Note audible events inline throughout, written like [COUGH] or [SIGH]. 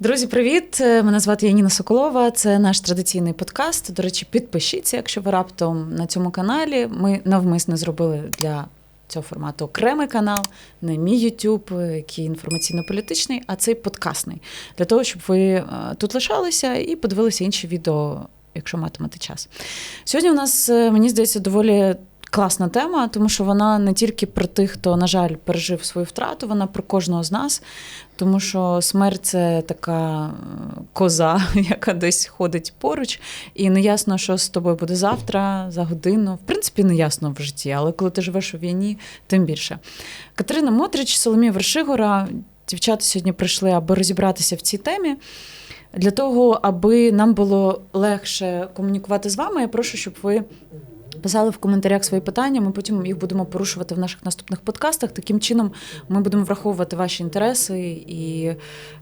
Друзі, привіт! Мене звати Яніна Соколова. Це наш традиційний подкаст. До речі, підпишіться, якщо ви раптом на цьому каналі. Ми навмисно зробили для цього формату окремий канал, не мій YouTube, який інформаційно-політичний, а цей подкастний. Для того, щоб ви е, тут лишалися і подивилися інші відео, якщо матимете час. Сьогодні у нас, е, мені здається, доволі. Класна тема, тому що вона не тільки про тих, хто, на жаль, пережив свою втрату, вона про кожного з нас, тому що смерть це така коза, [LAUGHS] яка десь ходить поруч, і не ясно, що з тобою буде завтра, за годину. В принципі, не ясно в житті, але коли ти живеш у війні, тим більше. Катерина Мотрич, Соломія Вершигора, дівчата сьогодні прийшли, аби розібратися в цій темі. Для того, аби нам було легше комунікувати з вами, я прошу, щоб ви Писали в коментарях свої питання, ми потім їх будемо порушувати в наших наступних подкастах. Таким чином ми будемо враховувати ваші інтереси, і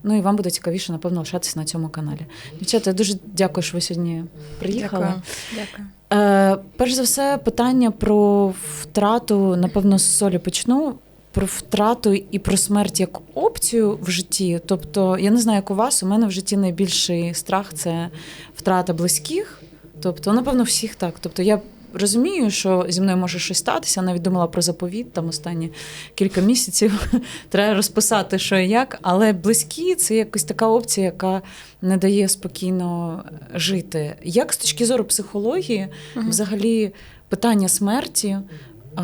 ну і вам буде цікавіше, напевно, лишатися на цьому каналі. Дівчата, я дуже дякую, що ви сьогодні приїхали. Дякую. Дякую. Е, Перш за все, питання про втрату, напевно, з солі почну. Про втрату і про смерть як опцію в житті. Тобто, я не знаю, як у вас, у мене в житті найбільший страх це втрата близьких. Тобто, напевно, всіх так. Тобто, я розумію, що зі мною може щось статися. Навіть думала про заповіт там останні кілька місяців. [LAUGHS] Треба розписати, що і як. Але близькі це якось така опція, яка не дає спокійно жити. Як з точки зору психології, угу. взагалі питання смерті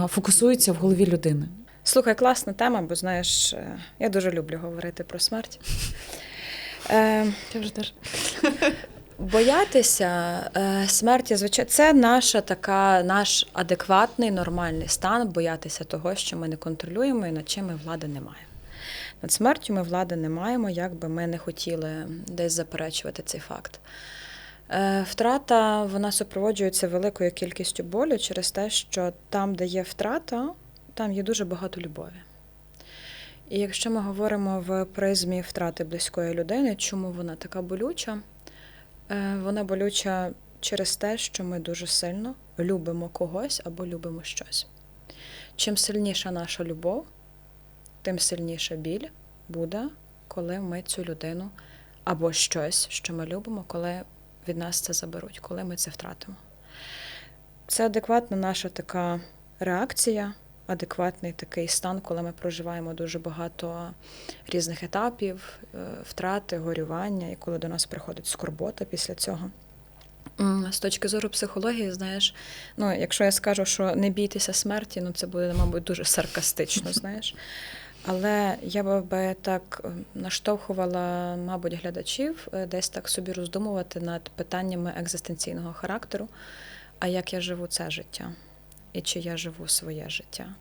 фокусується в голові людини? Слухай, класна тема, бо знаєш, е, я дуже люблю говорити про смерть. [LAUGHS] Е, я вже теж. [LAUGHS] Боятися е, смерті, звичайно, це наша така, наш адекватний, нормальний стан, боятися того, що ми не контролюємо і над чим ми влади не маємо. Над смертю ми влади не маємо, як би ми не хотіли десь заперечувати цей факт. Е, втрата вона супроводжується великою кількістю болю через те, що там, де є втрата, там є дуже багато любові. І якщо ми говоримо в призмі втрати близької людини, чому вона така болюча? Е, вона болюча через те, що ми дуже сильно любимо когось або любимо щось. Чим сильніша наша любов, тим сильніша біль буде, коли ми цю людину або щось, що ми любимо, коли від нас це заберуть, коли ми це втратимо. Це адекватна наша така реакція, адекватний такий стан, коли ми проживаємо дуже багато різних етапів, е, втрати, горювання, і коли до нас приходить скорбота після цього. З точки зору психології, знаєш, ну якщо я скажу, що не бійтеся смерті, ну це буде, мабуть, дуже саркастично, [LAUGHS] знаєш. Але я би так е, наштовхувала, мабуть, глядачів е, десь так собі роздумувати над питаннями екзистенційного характеру, а як я живу це життя і чи я живу своє життя.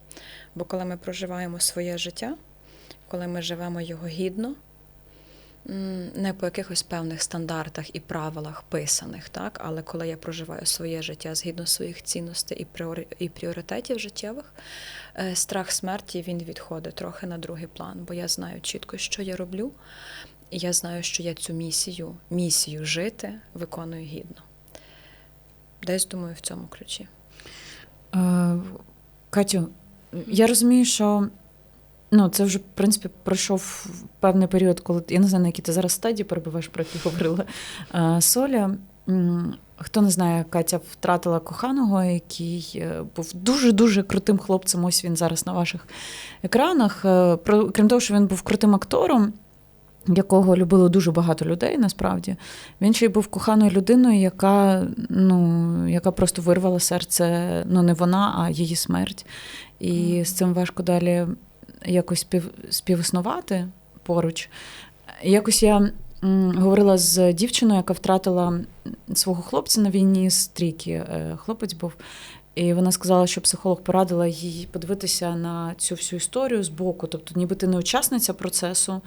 Бо коли ми проживаємо своє життя, коли ми живемо його гідно, не по якихось певних стандартах і правилах писаних, так, але коли я проживаю своє життя згідно своїх цінностей і пріоритетів життєвих, е, страх смерті він відходить трохи на другий план, бо я знаю чітко, що я роблю, і я знаю, що я цю місію, місію жити виконую гідно. Десь думаю в цьому ключі. Е, Катю, я розумію, що ну, це вже, в принципі, пройшов певний період, коли я не знаю, на якій ти зараз стадії перебуваєш, про які говорила е, Соля. Хто не знає, Катя втратила коханого, який е, був дуже-дуже крутим хлопцем. Ось він зараз на ваших екранах. Крім того, що він був крутим актором якого любило дуже багато людей, насправді. Він ще й був коханою людиною, яка ну, яка просто вирвала серце, ну не вона, а її смерть. І з цим важко далі якось спів, співіснувати поруч. Якось я м, говорила з дівчиною, яка втратила свого хлопця на війні з трійки. Е, хлопець був. І вона сказала, що психолог порадила їй подивитися на цю всю історію з боку. Тобто, ніби ти не учасниця процесу,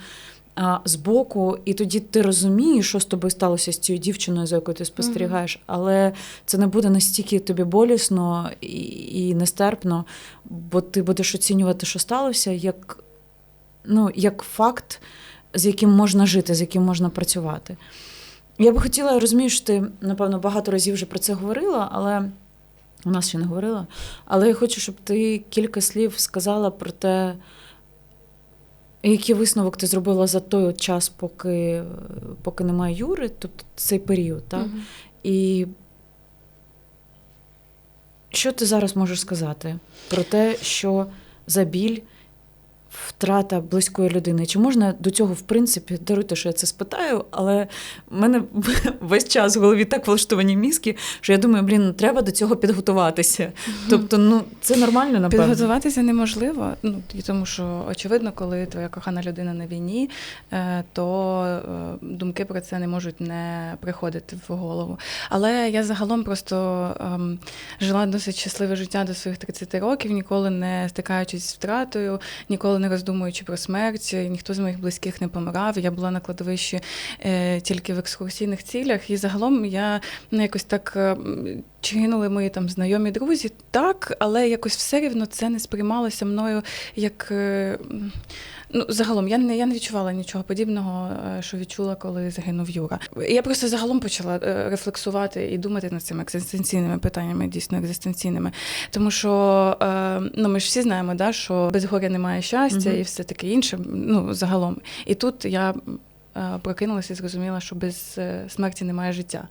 збоку, і тоді ти розумієш, що з тобою сталося з цією дівчиною, за якою ти спостерігаєш, але це не буде настільки тобі болісно і, і нестерпно, бо ти будеш оцінювати, що сталося, як, ну, як факт, з яким можна жити, з яким можна працювати. Я би хотіла, я розумію, що ти, напевно, багато разів вже про це говорила, але у нас ще не говорила. Але я хочу, щоб ти кілька слів сказала про те Який висновок ти зробила за той от час, поки, поки немає Юри, тобто цей період, так? Угу. І що ти зараз можеш сказати про те, що за біль втрата близької людини? Чи можна до цього, в принципі, даруйте, що я це спитаю, але в мене [LAUGHS] весь час в голові так влаштовані мізки, що я думаю, блін, треба до цього підготуватися. Тобто, ну це нормально, напевно. Підготуватися неможливо, ну і тому що очевидно, коли твоя кохана людина на війні, е, то е, думки про це не можуть не приходити в голову. Але я загалом просто ем, жила досить щасливе життя до своїх 30 років, ніколи не стикаючись з втратою, ніколи не роздумуючи про смерть. Ніхто з моїх близьких не помирав. Я була на кладовищі е, тільки в екскурсійних цілях, і загалом я ну, якось так. е, Чи гинули мої там знайомі друзі? Так, але якось все рівно це не сприймалося мною як. Ну, загалом я не я не відчувала нічого подібного, е, що відчула, коли загинув Юра. Я просто загалом почала е, рефлексувати і думати над цими екзистенційними питаннями, дійсно екзистенційними. Тому що е, ну, ми ж всі знаємо, да, що без горя немає щастя Мгм. і все таке інше. Ну, загалом. І тут я прокинулася і зрозуміла, що без смерті немає життя.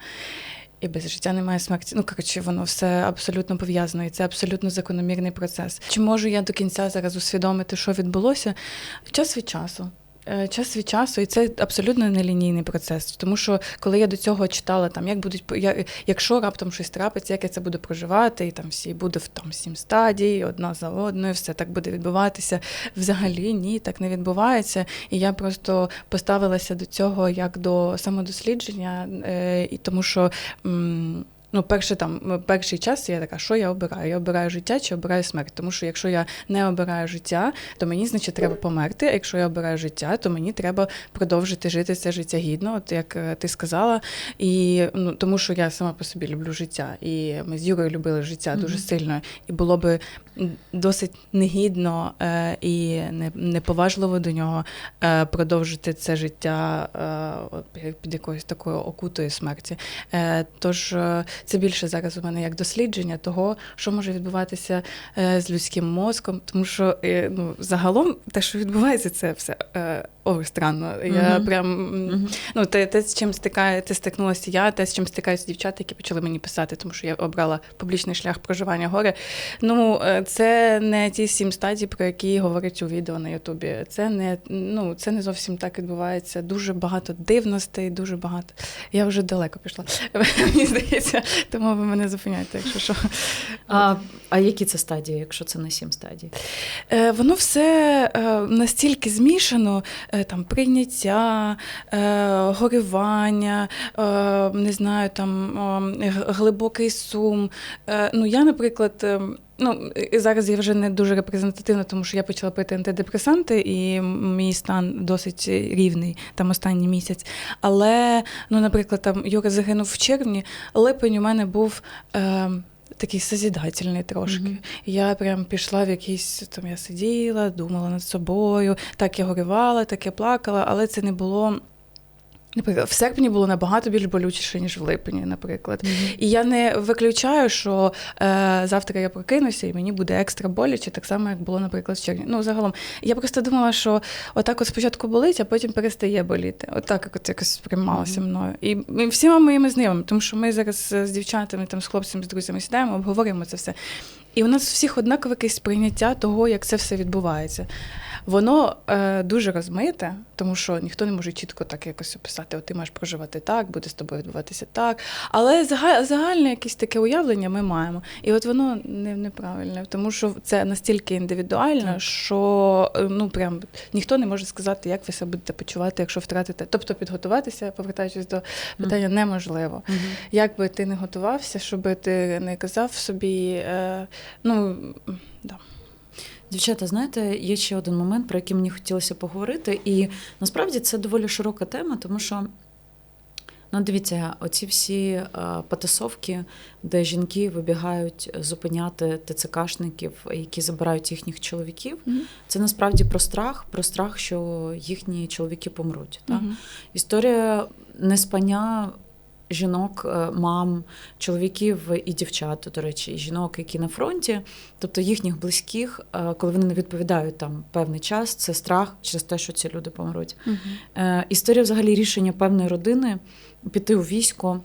І без життя немає смерті. Ну, коротше, воно все абсолютно пов'язано, і це абсолютно закономірний процес. Чи можу я до кінця зараз усвідомити, що відбулося? Час від часу. Е, Час від часу, і це абсолютно нелінійний процес. Тому що коли я до цього читала, там як будуть я, якщо раптом щось трапиться, як я це буду проживати, і там всі буде в там сім стадій, одна за одною, все так буде відбуватися. Взагалі ні, так не відбувається. І я просто поставилася до цього як до самодослідження, е, і тому що. м, Ну, перше там перший час я така, що я обираю? Я обираю життя чи обираю смерть? Тому що якщо я не обираю життя, то мені значить треба померти. А якщо я обираю життя, то мені треба продовжити жити це життя гідно, от як е, ти сказала. І ну тому, що я сама по собі люблю життя, і ми з Юрою любили життя дуже Мгм. сильно. І було би досить негідно е, і не- неповажливо до нього е, продовжити це життя е, під- під якоюсь такою окутою смерті. Е, Тож е, це більше зараз у мене як дослідження того, що може відбуватися е, з людським мозком, тому що е, ну, загалом те, що відбувається, це все ой, странно. Я Мгм. прям. Ну, те, те, з чим стикає, те стикнулася я, те, з чим стикаються дівчата, які почали мені писати, тому що я обрала публічний шлях проживання горя. Ну, е, це не ті сім стадій, про які говорять у відео на Ютубі. Це не ну, це не зовсім так відбувається. Дуже багато дивностей, дуже багато. Я вже далеко пішла. [LAUGHS] Мені здається, тому ви мене зупиняєте, якщо що. А, а які це стадії, якщо це не сім стадій? Е, Воно все е, настільки змішано, там прийняття, е, горювання, е, не знаю, там е, глибокий сум. Е, Ну, я, наприклад. е, Ну, зараз я вже не дуже репрезентативна, тому що я почала пити антидепресанти, і мій стан досить рівний там останній місяць. Але, ну, наприклад, там Юра загинув в червні, липень у мене був е, такий созідательний трошки. Мгм. Я прям пішла в якийсь там, я сиділа, думала над собою. Так я горювала, так я плакала, але це не було. Наприклад, в серпні було набагато більш болючіше, ніж в липні, наприклад. І я не виключаю, що е, завтра я прокинуся і мені буде екстра боляче, так само, як було, наприклад, в червні. Ну, загалом, я просто думала, що отак от спочатку болить, а потім перестає боліти. Отак от якось сприймалося Мгм. мною. І, і всіма моїми знайомими, тому що ми зараз з дівчатами, там, з хлопцями, з друзями сідаємо, обговорюємо це все. І у нас у всіх однакове якесь сприйняття того, як це все відбувається. Воно е, дуже розмите, тому що ніхто не може чітко так якось описати, от ти маєш проживати так, буде з тобою відбуватися так. Але загаль, загальне якесь таке уявлення ми маємо. І от воно не, неправильне, тому що це настільки індивідуально, Так. що е, ну прям ніхто не може сказати, як ви себе будете почувати, якщо втратите. Тобто підготуватися, повертаючись до питання, неможливо. Мгм. Як би ти не готувався, щоб ти не казав собі, е, ну да. Дівчата, знаєте, є ще один момент, про який мені хотілося поговорити. І насправді це доволі широка тема, тому що. Ну, дивіться, оці всі е, потасовки, де жінки вибігають зупиняти ТЦКшників, які забирають їхніх чоловіків, це насправді про страх, про страх, що їхні чоловіки помруть. Так? Мгм. Історія неспання жінок, е, мам, чоловіків і дівчат, до речі, і жінок, які на фронті, тобто їхніх близьких, е, коли вони не відповідають там певний час, це страх через те, що ці люди помруть. Е, Історія взагалі рішення певної родини піти у військо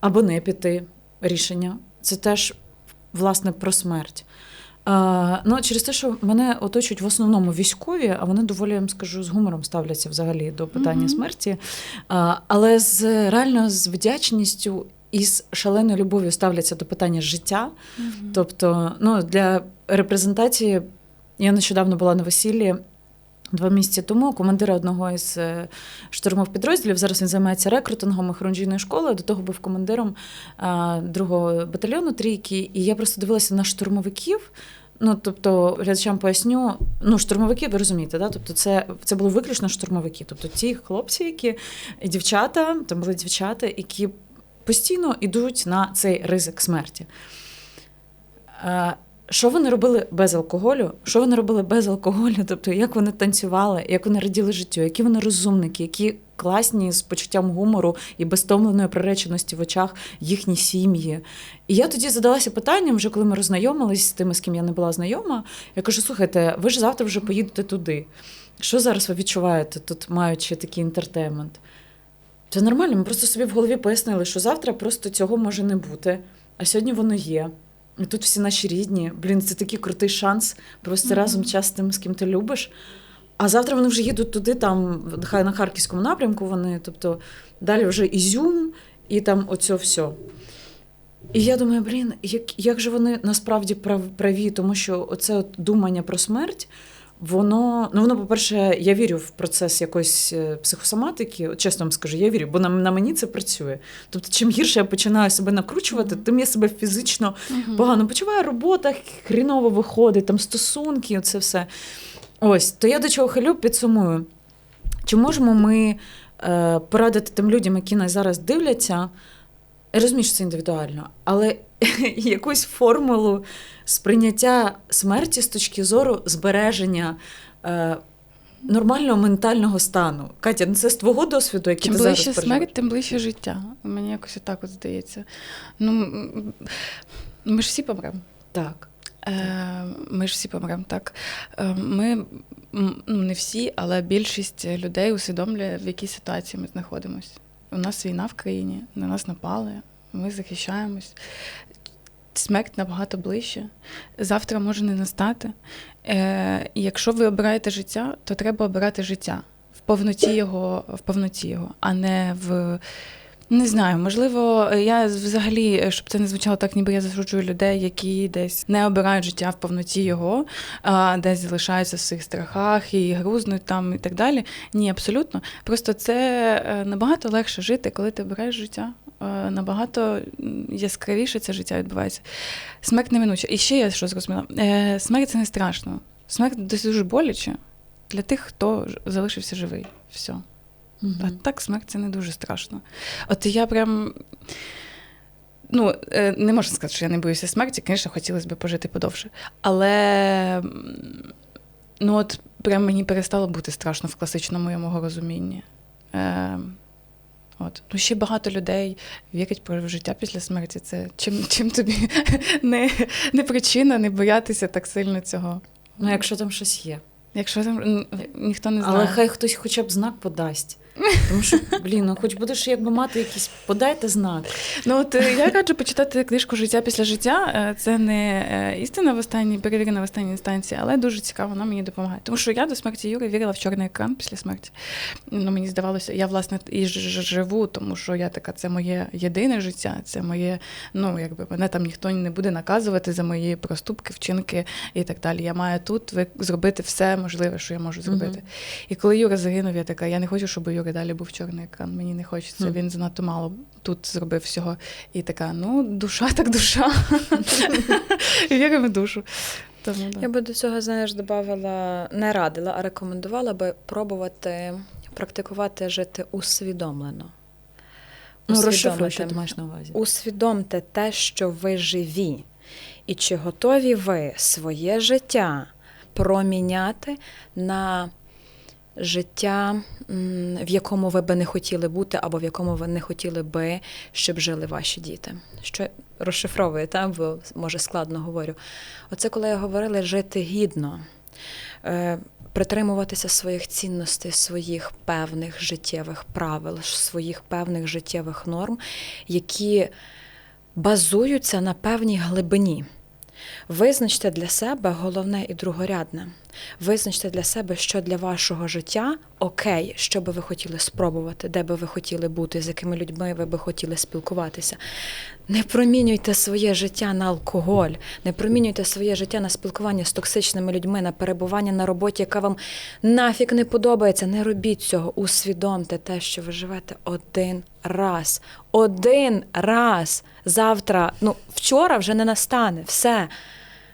або не піти рішення. Це теж власне про смерть. Ну, через те, що мене оточують в основному військові, а вони доволі, я вам скажу, з гумором ставляться взагалі до питання Мгм. смерті. А, але з реально з вдячністю і з шаленою любов'ю ставляться до питання життя. Тобто, ну, для репрезентації я нещодавно була на весіллі. Два місяці тому командира одного із е, штурмових підрозділів. Зараз він займається рекрутингом охоронжійної школи. До того був командиром а, другого батальйону трійки. І я просто дивилася на штурмовиків. Ну, тобто, глядачам поясню, ну, штурмовики, ви розумієте, да? тобто це, це були виключно штурмовики. Тобто ті хлопці, які і дівчата, там були дівчата, які постійно йдуть на цей ризик смерті. Що вони робили без алкоголю? Що вони робили без алкоголю? Тобто, як вони танцювали, як вони раділи життю, які вони розумники, які класні з почуттям гумору і безтомленої приреченості в очах їхні сім'ї. І я тоді задалася питанням, вже коли ми роззнайомились з тими, з ким я не була знайома. Я кажу: слухайте, ви ж завтра вже поїдете туди. Що зараз ви відчуваєте тут, маючи такий інтертеймент? Це нормально, ми просто собі в голові пояснили, що завтра просто цього може не бути, а сьогодні воно є. І тут всі наші рідні. Блін, це такий крутий шанс просто -hmm. разом час з тим, з ким ти любиш. А завтра вони вже їдуть туди, там, хай на харківському напрямку вони, тобто далі вже Ізюм і там оце все. І я думаю, блін, як, як же вони насправді прав, праві, тому що оце от думання про смерть, воно, ну воно, по-перше, я вірю в процес якоїсь е, психосоматики, от чесно вам скажу, я вірю, бо на, на мені це працює. Тобто, чим гірше я починаю себе накручувати, тим я себе фізично погано почуваю, робота хріново виходить, там стосунки, оце все. Ось, то я до чого хилю, підсумую. Чи можемо ми е, порадити тим людям, які нас зараз дивляться? Я розумію, що це індивідуально, але [LAUGHS] якусь формулу сприйняття смерті з точки зору збереження е, нормального ментального стану. Катя, ну це з твого досвіду, який Чим ти зараз ближче смерть, тим ближче життя. Мені якось отак от здається. Ну, ми ж всі помремо. Так. Е, Ми ж всі помремо, так. Е, Ми ну, не всі, але більшість людей усвідомлює, в якій ситуації ми знаходимося. У нас війна в країні, на нас напали, ми захищаємось. Смерть набагато ближче. Завтра може не настати. Е, якщо ви обираєте життя, то треба обирати життя в повноті його, в повноті його, а не в. Не знаю, можливо, я взагалі, щоб це не звучало так, ніби я засуджую людей, які десь не обирають життя в повноті його, а десь залишаються в своїх страхах і грузнуть там і так далі. Ні, абсолютно. Просто це е, набагато легше жити, коли ти обираєш життя. Е, Набагато яскравіше це життя відбувається. Смерть неминуча. І ще я що зрозуміла. Е, Смерть це не страшно. Смерть дуже боляче для тих, хто залишився живий. Все. Мгм. А так смерть це не дуже страшно. От я прям. Ну, е, не можу сказати, що я не боюся смерті, звісно, хотілося б пожити подовше. Але ну от прям мені перестало бути страшно в класичному моєму розумінні. От. Ну, ще багато людей вірять про життя після смерті. Це чим, чим тобі [LAUGHS] не, не причина не боятися так сильно цього. Ну, якщо там щось є. Якщо там ніхто не знає. Але хай хтось хоча б знак подасть. Тому що, блін, ну хоч будеш якби мати якийсь, подайте знак. Ну от е, я раджу почитати книжку Життя після життя. Е, Це не е, істина в останній, перевірена в останній інстанції, але дуже цікаво, вона мені допомагає. Тому що я до смерті Юри вірила в чорний екран після смерті. Ну, мені здавалося, я власне і живу, тому що я така, це моє єдине життя, це моє, ну якби мене там ніхто не буде наказувати за мої проступки, вчинки і так далі. Я маю тут зробити все можливе, що я можу зробити. Мгм. І коли Юра загинув, я така, я не хочу, щоб у Юри далі був чорний екран. Мені не хочеться. Хм. Він занадто мало тут зробив всього. І така, ну, душа так душа. [LAUGHS] Віримо в душу. Тому, да. Я би до цього, знаєш, додавала, не радила, а рекомендувала би пробувати практикувати жити усвідомлено. Ну, розшифруй, що ти маєш на увазі. Усвідомте те, що ви живі, і чи готові ви своє життя проміняти на життя, в якому ви би не хотіли бути, або в якому ви не хотіли би, щоб жили ваші діти. Що розшифровує, там, бо може складно говорю. Оце коли я говорила жити гідно, е, притримуватися своїх цінностей, своїх певних життєвих правил, своїх певних життєвих норм, які базуються на певній глибині. Визначте для себе головне і другорядне. Визначте для себе, що для вашого життя окей, що би ви хотіли спробувати, де би ви хотіли бути, з якими людьми ви би хотіли спілкуватися. Не промінюйте своє життя на алкоголь, не промінюйте своє життя на спілкування з токсичними людьми, на перебування на роботі, яка вам нафік не подобається. Не робіть цього. Усвідомте те, що ви живете один раз. Один раз. Завтра, ну, вчора вже не настане. Все.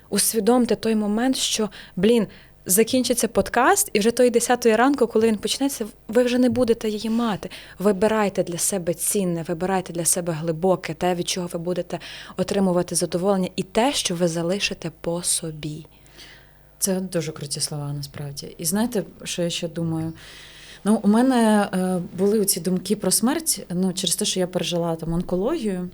Усвідомте той момент, що, блін, закінчиться подкаст, і вже тої 10 ранку, коли він почнеться, ви вже не будете її мати. Вибирайте для себе цінне, вибирайте для себе глибоке, те, від чого ви будете отримувати задоволення, і те, що ви залишите по собі. Це дуже круті слова, насправді. І знаєте, що я ще думаю? Ну, у мене е, були ці думки про смерть, ну, через те, що я пережила там онкологію.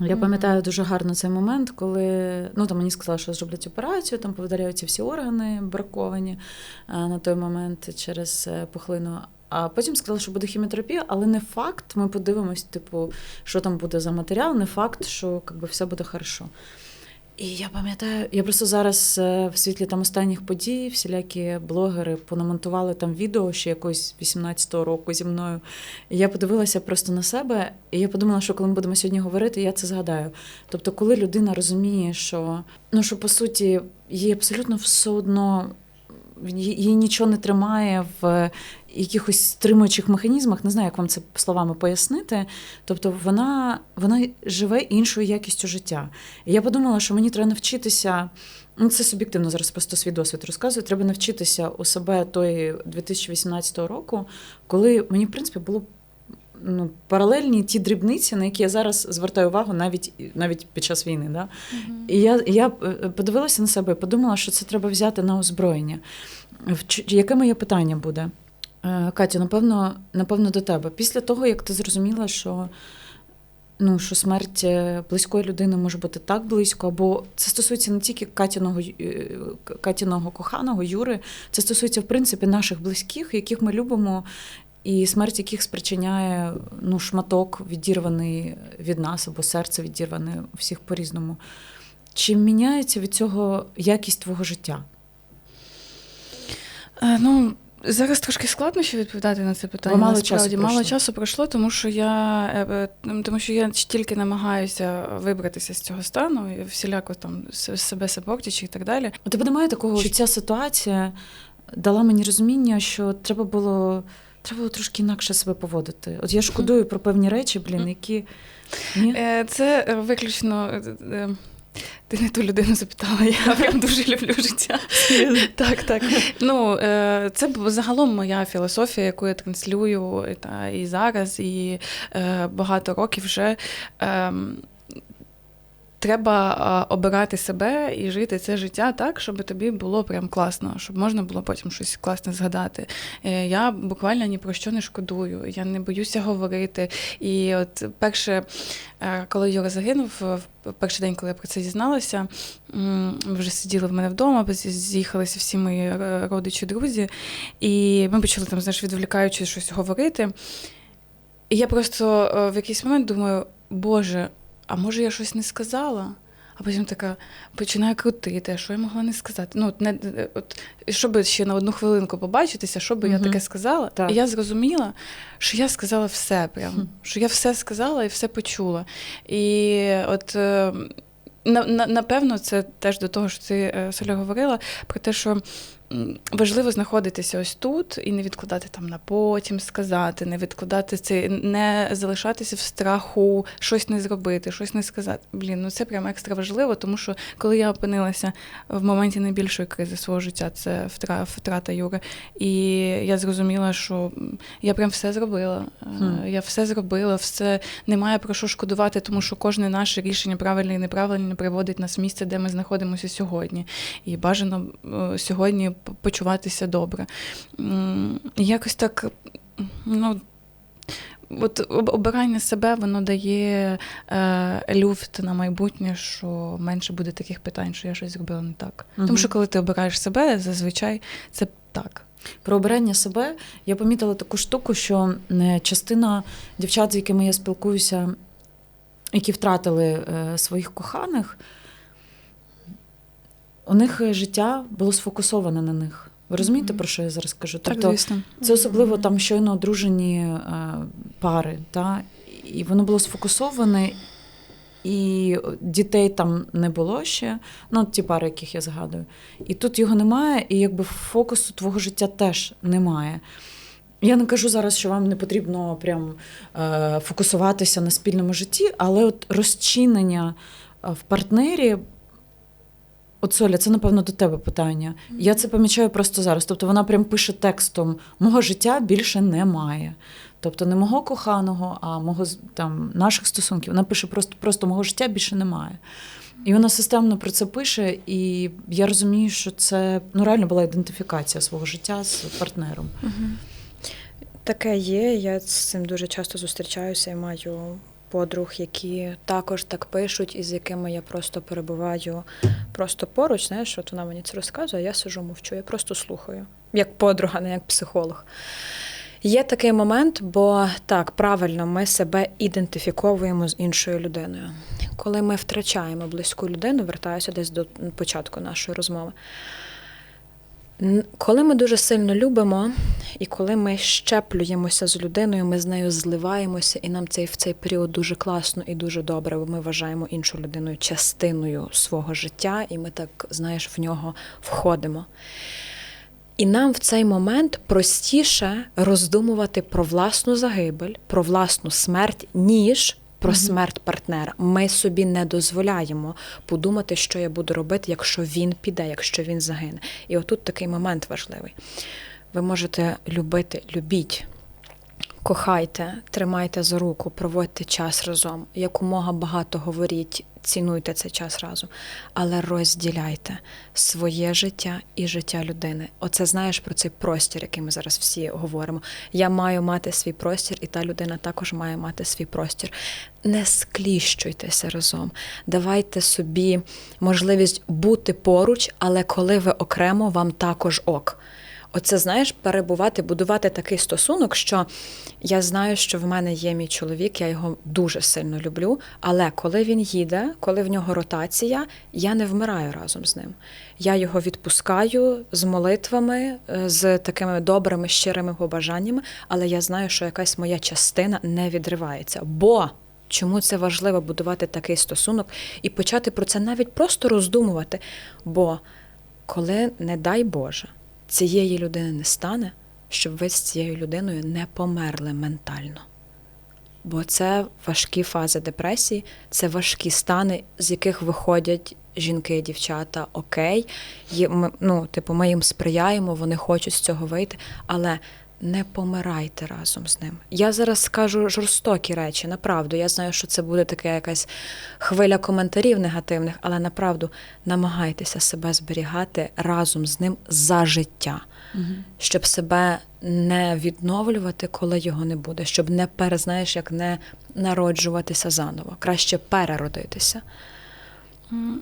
Я пам'ятаю дуже гарно цей момент, коли ну, там мені сказали, що зроблять операцію, там повидаляються всі органи браковані а, на той момент через е, пухлину. А потім сказали, що буде хіміотерапія, але не факт. Ми подивимось, типу, що там буде за матеріал, не факт, що якби, все буде хорошо. І я пам'ятаю, я просто зараз е, в світлі там останніх подій всілякі блогери понамонтували там відео ще якось 18-го року зі мною. І я подивилася просто на себе, і я подумала, що коли ми будемо сьогодні говорити, я це згадаю. Тобто, коли людина розуміє, що ну що по суті їй абсолютно все одно її нічого не тримає в якихось стримуючих механізмах, не знаю, як вам це словами пояснити. Тобто вона вона живе іншою якістю життя. І я подумала, що мені треба навчитися. Ну, це суб'єктивно зараз просто свій досвід розказую. Треба навчитися у себе той 2018 року, коли мені, в принципі, було ну, паралельні ті дрібниці, на які я зараз звертаю увагу навіть навіть під час війни. Да? Uh-huh. І я я подивилася на себе подумала, що це треба взяти на озброєння. Яке моє питання буде? Е, Катя, напевно, напевно, до тебе. Після того, як ти зрозуміла, що ну, що смерть е, близької людини може бути так близько, або це стосується не тільки Катіного е, Катіного коханого Юри, це стосується, в принципі, наших близьких, яких ми любимо, і смерть яких спричиняє ну, шматок, відірваний від нас, або серце відірване у всіх по-різному. Чи міняється від цього якість твого життя? Е, ну, Зараз трошки складно ще відповідати на це питання. Бо мало часу пройшло. мало часу пройшло, тому що я е, тому що я тільки намагаюся вибратися з цього стану, і всіляко там себе сапортячи і так далі. У тебе немає такого, що ця ситуація дала мені розуміння, що треба було треба було трошки інакше себе поводити. От я шкодую про певні речі, блін, які Ні? це виключно. Ти не ту людину запитала, я прям дуже люблю життя. Так, так. Ну, е, Це загалом моя філософія, яку я транслюю та, і зараз, і е, багато років вже. Треба обирати себе і жити це життя так, щоб тобі було прям класно, щоб можна було потім щось класне згадати. Е, я буквально ні про що не шкодую, я не боюся говорити. І от перше, е, коли Юра загинув, в перший день, коли я про це дізналася, ми вже сиділи в мене вдома, з'їхалися всі мої родичі, друзі, і ми почали там, знаєш, відволікаючи щось говорити. І я просто е, в якийсь момент думаю, Боже а може я щось не сказала? А потім така починає крутити, а що я могла не сказати. Ну, от не, от, Щоб ще на одну хвилинку побачитися, що би угу. я таке сказала. Так. І я зрозуміла, що я сказала все прям, хм. що я все сказала і все почула. І от е, на, на, напевно, це теж до того, що ти е, Соля говорила, про те, що важливо знаходитися ось тут і не відкладати там на потім сказати, не відкладати це, не залишатися в страху, щось не зробити, щось не сказати. Блін, ну це прям екстра важливо, тому що коли я опинилася в моменті найбільшої кризи свого життя, це втрата Юри, і я зрозуміла, що я прям все зробила. Mm. Я все зробила, все немає про що шкодувати, тому що кожне наше рішення правильне і неправильне приводить нас в місце, де ми знаходимося сьогодні. І бажано е, сьогодні почуватися добре. Якось так, ну. От обирання себе воно дає е, люфт на майбутнє, що менше буде таких питань, що я щось зробила не так. Мгм. Тому що коли ти обираєш себе, зазвичай це так. Про обирання себе я помітила таку штуку, що е, частина дівчат, з якими я спілкуюся, які втратили е, своїх коханих, у них е, життя було сфокусоване на них. Ви розумієте, про що я зараз кажу? Так, Тобто, звісно. це особливо там щойно одружені е, пари, та? і воно було сфокусоване, і дітей там не було ще, ну, ті пари, яких я згадую. І тут його немає, і якби фокусу твого життя теж немає. Я не кажу зараз, що вам не потрібно прям е, фокусуватися на спільному житті, але от розчинення в партнері. От Соля, це напевно до тебе питання. Я це помічаю просто зараз. Тобто вона прям пише текстом: мого життя більше немає. Тобто не мого коханого, а мого там наших стосунків. Вона пише просто, просто мого життя більше немає. І вона системно про це пише, і я розумію, що це ну реально була ідентифікація свого життя з партнером. Таке є. Я з цим дуже часто зустрічаюся і маю подруг, які також так пишуть, і з якими я просто перебуваю просто поруч. Знаєш, от вона мені це розказує, а я сижу, мовчу, я просто слухаю, як подруга, не як психолог. Є такий момент, бо так, правильно, ми себе ідентифіковуємо з іншою людиною. Коли ми втрачаємо близьку людину, вертаюся десь до початку нашої розмови. Коли ми дуже сильно любимо, і коли ми щеплюємося з людиною, ми з нею зливаємося, і нам цей в цей період дуже класно і дуже добре, бо ми вважаємо іншу людину частиною свого життя, і ми так, знаєш, в нього входимо. І нам в цей момент простіше роздумувати про власну загибель, про власну смерть, ніж про смерть партнера. Ми собі не дозволяємо подумати, що я буду робити, якщо він піде, якщо він загине. І отут такий момент важливий. Ви можете любити, любіть. Кохайте, тримайте за руку, проводьте час разом. Якомога багато говоріть, цінуйте цей час разом, але розділяйте своє життя і життя людини. Оце знаєш про цей простір, який ми зараз всі говоримо. Я маю мати свій простір, і та людина також має мати свій простір. Не скліщуйтеся разом. Давайте собі можливість бути поруч, але коли ви окремо, вам також ок. Оце знаєш, перебувати, будувати такий стосунок, що я знаю, що в мене є мій чоловік, я його дуже сильно люблю. Але коли він їде, коли в нього ротація, я не вмираю разом з ним. Я його відпускаю з молитвами, е, з такими добрими, щирими побажаннями, але я знаю, що якась моя частина не відривається. Бо чому це важливо будувати такий стосунок і почати про це навіть просто роздумувати? Бо коли, не дай Боже, цієї людини не стане, щоб ви з цією людиною не померли ментально. Бо це важкі фази депресії, це важкі стани, з яких виходять жінки, дівчата, окей. Ми, ну, типу, ми їм сприяємо, вони хочуть з цього вийти, але не помирайте разом з ним. Я зараз скажу жорстокі речі, направду. Я знаю, що це буде така якась хвиля коментарів негативних, але направду намагайтеся себе зберігати разом з ним за життя щоб себе не відновлювати, коли його не буде, щоб не перезнаєш, як не народжуватися заново. Краще переродитися.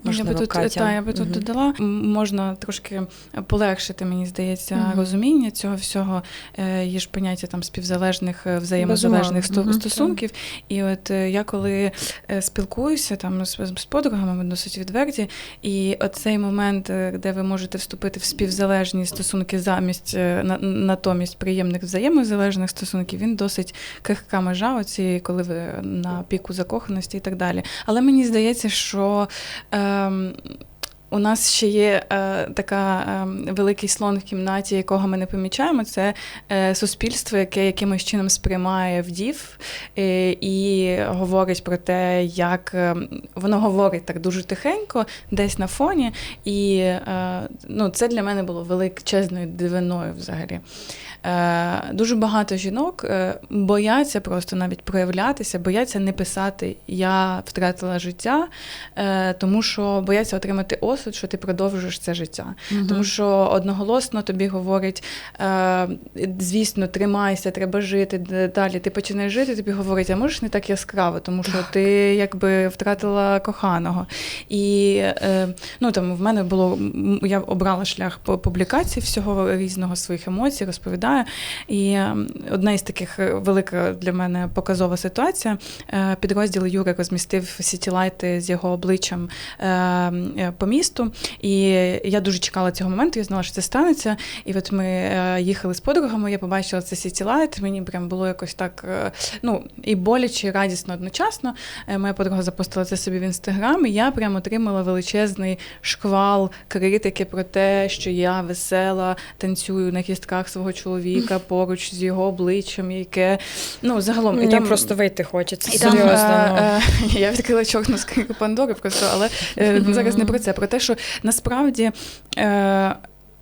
Можливо, я би тут, Катя. Та, я би тут Мгм. додала. Можна трошки полегшити, мені здається, Мгм. розуміння цього всього. Е, Є ж поняття там співзалежних, е, взаємозалежних Мгм. стосунків. І от е, я коли е, спілкуюся там з, з подругами, ми досить відверті, і оцей момент, е, де ви можете вступити в співзалежні стосунки замість е, на, натомість приємних взаємозалежних стосунків, він досить крихка межа, оці, коли ви на піку закоханості і так далі. Але мені здається, що ем, у нас ще є е, така ем, великий слон в кімнаті, якого ми не помічаємо. Це е, суспільство, яке якимось чином сприймає вдів е, і говорить про те, як е, воно говорить так дуже тихенько, десь на фоні. І е, ну, це для мене було величезною дивиною взагалі. Е, дуже багато жінок е, бояться просто навіть проявлятися, бояться не писати Я втратила життя, е, тому що бояться отримати осуд розсуд, що ти продовжуєш це життя. Мгм. Тому що одноголосно тобі говорять, е, звісно, тримайся, треба жити далі. Ти починаєш жити, тобі говорять, а можеш не так яскраво, тому що ти якби втратила коханого. І е, ну там в мене було я обрала шлях публікації всього різного своїх емоцій, розповідаю. І е, одна із таких велика для мене показова ситуація. Підрозділ Юри розмістив сітілайти з його обличчям по місту. І я дуже чекала цього моменту, я знала, що це станеться. І от ми е, їхали з подругами, я побачила це сітілайт. Мені прям було якось так е, ну, і боляче, і радісно одночасно. Е, Моя подруга запостила це собі в інстаграм, і я прям отримала величезний шквал критики про те, що я весела, танцюю на кістках свого чоловіка [LAUGHS] поруч з його обличчям, яке ну загалом Мені і там просто вийти хочеться. і там, Серйозно. ну. е, е, [LAUGHS] я відкрила чорну скриньку Пандори просто, але [LAUGHS] зараз не про це, про те, що насправді е,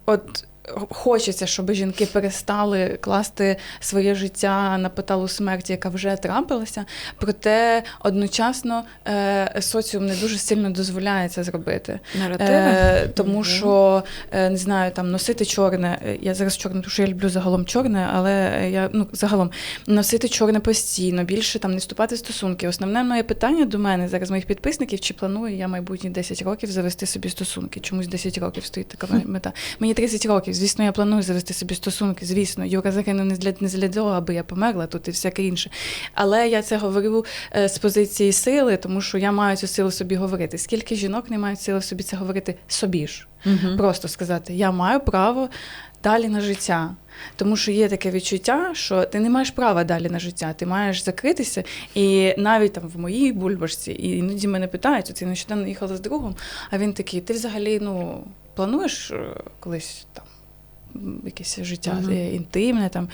от. Хочеться, щоб жінки перестали класти своє життя на паталу смерті, яка вже трапилася. Проте одночасно е, соціум не дуже сильно дозволяє це зробити. Наративи. Е, тому Мгм. що е, не знаю, там носити чорне. е, Я зараз чорне, тому що я люблю загалом чорне, але я ну загалом носити чорне постійно, більше там не вступати в стосунки. Основне моє питання до мене зараз моїх підписників: чи планую я майбутні 10 років завести собі стосунки? Чомусь 10 років стоїть така мета. Мені 30 років. Звісно, я планую завести собі стосунки. Звісно, Юра загинув не для не для того, аби я померла тут і всяке інше. Але я це говорю е, з позиції сили, тому що я маю цю силу собі говорити. Скільки жінок не мають сили собі це говорити собі ж? Мгм. Просто сказати: я маю право далі на життя. Тому що є таке відчуття, що ти не маєш права далі на життя, ти маєш закритися. І навіть там в моїй бульбашці, і іноді мене питають, от я нещодавно їхала з другом, а він такий: ти взагалі ну, плануєш е, колись там якесь життя uh -huh. інтимне там.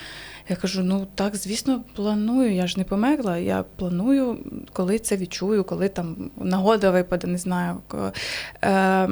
Я кажу: ну так, звісно, планую. Я ж не померла. Я планую, коли це відчую, коли там нагода випаде, не знаю. Е,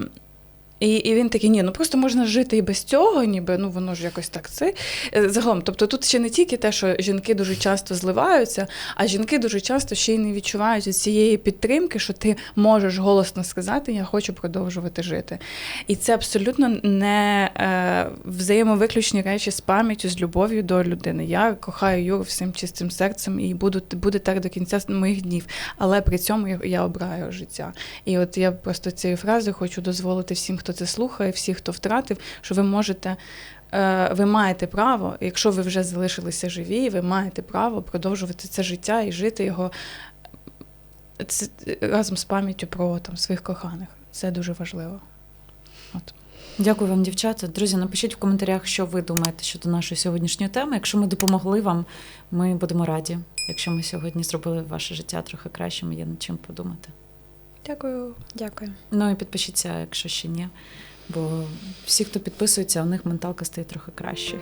і, і він такий, ні, ну просто можна жити і без цього, ніби ну воно ж якось так це. Е, Загалом, тобто тут ще не тільки те, що жінки дуже часто зливаються, а жінки дуже часто ще й не відчувають цієї підтримки, що ти можеш голосно сказати, я хочу продовжувати жити. І це абсолютно не е, взаємовиключні речі з пам'яттю, з любов'ю до людини. Я кохаю Юру всім чистим серцем і буду буде так до кінця моїх днів. Але при цьому я, я обираю життя. І от я просто цією фразою хочу дозволити всім, хто це слухає, всі, хто втратив, що ви можете. е, Ви маєте право, якщо ви вже залишилися живі, ви маєте право продовжувати це життя і жити його це, разом з пам'яттю про там, своїх коханих. Це дуже важливо. От. Дякую вам, дівчата. Друзі, напишіть в коментарях, що ви думаєте щодо нашої сьогоднішньої теми. Якщо ми допомогли вам, ми будемо раді. Якщо ми сьогодні зробили ваше життя трохи кращим, є над чим подумати. Дякую. Дякую. Ну і підпишіться, якщо ще ні. Бо всі, хто підписується, у них менталка стає трохи краще.